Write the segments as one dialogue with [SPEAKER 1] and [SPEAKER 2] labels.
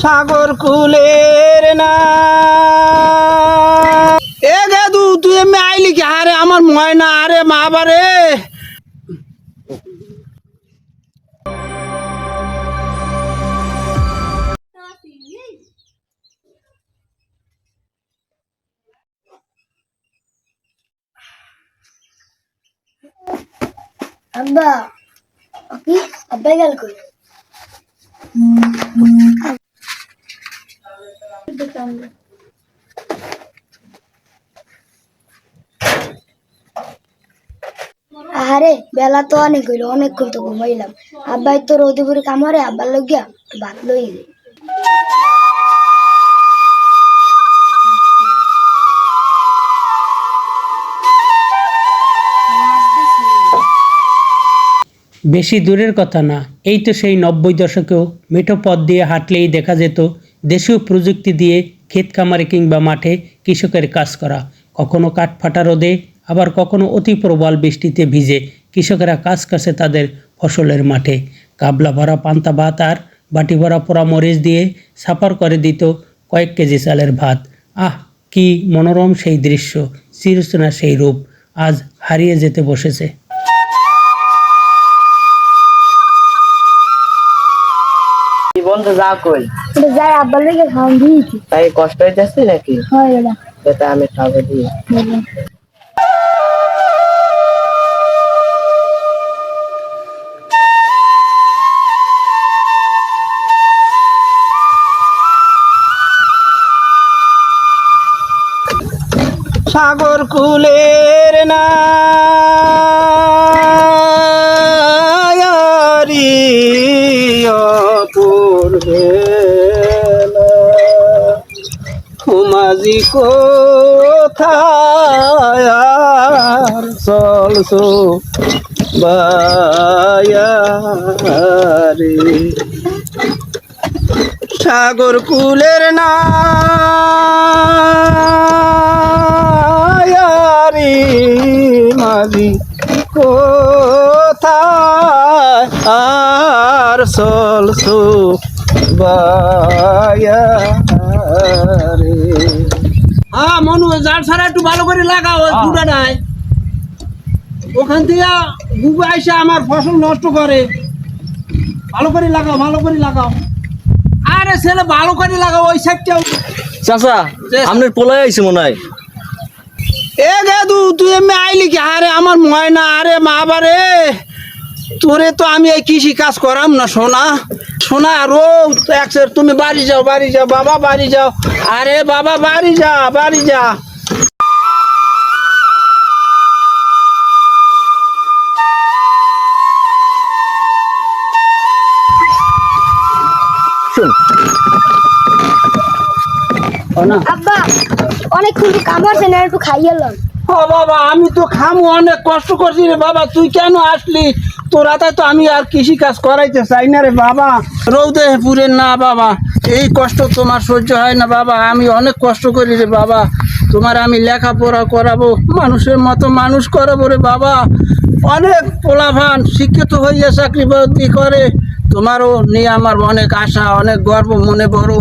[SPEAKER 1] সাগর কুলের না এ গেদু তুই এমনি আইলি কি? আরে আমার ময়না, আরে মা বারে
[SPEAKER 2] আব্বা কি আব্বাই গেল কই আরে বেলা তো অনেক হইল অনেকক্ষণ তো ঘুমাইলাম। আব্বাই তো রোদে পরে কামড়ে আব্বার লগিয়া ভাত লই
[SPEAKER 3] বেশি দূরের কথা না এই তো সেই নব্বই দশকেও মেঠো পথ দিয়ে হাঁটলেই দেখা যেত দেশীয় প্রযুক্তি দিয়ে ক্ষেত খামারে কিংবা মাঠে কৃষকের কাজ করা, কখনো কাঠ ফাটা রোদে, আবার কখনো অতি প্রবল বৃষ্টিতে ভিজে কৃষকেরা কাজ করছে তাদের ফসলের মাঠে। কাবলা ভরা পান্তা ভাত আর বাটি ভরা পোড়া মরিচ দিয়ে সাফার করে দিত কয়েক কেজি চালের ভাত। আহ, কি মনোরম সেই দৃশ্য চিরচেনা সেই রূপ, আজ হারিয়ে যেতে বসেছে।
[SPEAKER 4] বন্ধু যা কই?
[SPEAKER 2] যাই আব্বার লগে খাওয়ান দিয়েছি।
[SPEAKER 4] তাই কষ্ট হইতেছে নাকি?
[SPEAKER 2] হয় এটা
[SPEAKER 4] যেটা আমি খাব দিয়ে।
[SPEAKER 1] সাগর কুলের না খুমাজি কোথায় চলছো বায়ারে সাগর কুলের না মাঝি কোথায় আর চলছো বায়ারে হ্যাঁ মনু ছাড়া একটু ভালো করে লাগাও ওই গুড়াটায়। ওখান থেকে আমার ফসল নষ্ট করে। ভালো করে লাগাও ভালো করে লাগাও। আরে ছেলে ভালো করে লাগাও ওই সাইডটা।
[SPEAKER 5] চাচা আপনার পোলাই আইছে মনে হয়।
[SPEAKER 1] এ গেদু তুই এমনি আইলি কি? আরে আমার ময়না আরে মা বারে তোরে তো আমি এই কৃষি কাজ করাম না সোনা। সোনা রো একসের তুমি বাড়ি যাও বাড়ি যাও বাবা বাড়ি যাও। আরে বাবা বাড়ি যা বাড়ি যা।
[SPEAKER 2] আব্বা না একটু খাইয়ে
[SPEAKER 1] ও বাবা আমি তো খামু অনেক কষ্ট করছি রে বাবা। তুই কেন আসলি? তোরা তো আমি আর কৃষি কাজ করাইতে চাই না রে বাবা। রৌদে পুরে না বাবা, এই কষ্ট তোমার সহ্য হয় না বাবা, আমি অনেক কষ্ট করি রে বাবা। তোমার আমি লেখাপড়া করাবো, মানুষের মতো মানুষ করাবো রে বাবা। অনেক পোলাভান, শিক্ষিত হইয়া চাকরি বাকরি করে। তোমারও নিয়ে আমার অনেক আশা, অনেক গর্ব মনে বড়।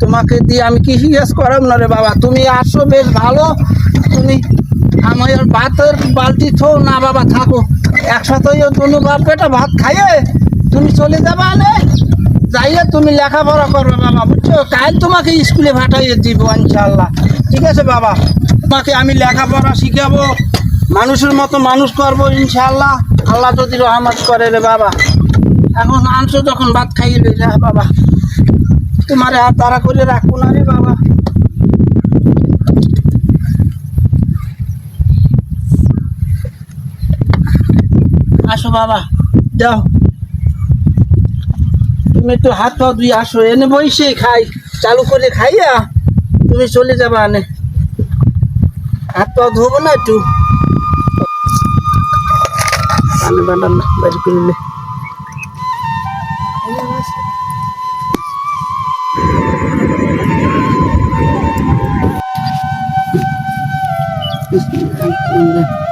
[SPEAKER 1] তোমাকে দিয়ে আমি কৃষি কাজ করাব না রে বাবা। তুমি আসো, বেশ ভালো। তুমি আমার ভাতের বালতি থো না, বাবা, থাকো। একসাথে দুনু বাপ বেটা ভাত খাইয়ে তুমি চলে যাবা নে যাইয়ে তুমি লেখাপড়া করবে, বাবা, বুঝছ? কাল তোমাকে স্কুলে পাঠাইয়ে দিব ইনশাল্লাহ ঠিক আছে, বাবা? তোমাকে আমি লেখাপড়া শিখাবো, মানুষের মতো মানুষ করব ইনশাল্লাহ আল্লাহ যদি রহমত করে রে, বাবা। এখন আনছো যখন ভাত খাইয়ে লইলে, বাবা। তোমার আর তারা করে রাখব না রে, বাবা আসো বাবা তুমি একটু হাত পা ধুই আসো, এনে বসে খাই, চালু করে খাইয়া তুমি চলে যাবা আনে। হাত পা ধোবো না একটু। করলে আজকে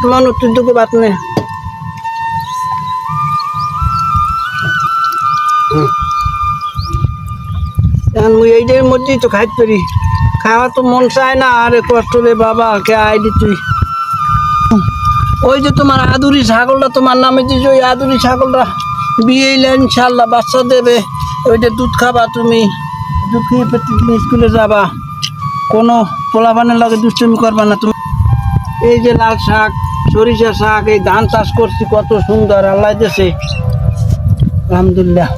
[SPEAKER 1] তোমার অত্যন্ত বাত নেই এখন মুই এইটার মধ্যেই তো খাইতে পারি। খাওয়া তো মন চায় না আরে কষ্ট রে বাবা কে আইডি তুই। ওই যে তোমার আদুরি ছাগলটা তোমার নামে দিয়েছে ওই আদুরি ছাগলটা বিয়ে ইনশাল্লাহ বাচ্চা দেবে। ওই যে দুধ খাবা তুমি। দুধ খেয়ে তুমি স্কুলে যাবা। কোনো পোলাপানের লগে দুষ্টমি করবা না তুমি। এই যে লাল শাক সরিষা শাক এই ধান চাষ করছি কত সুন্দর আল্লাহ দেশে আলহামদুলিল্লাহ।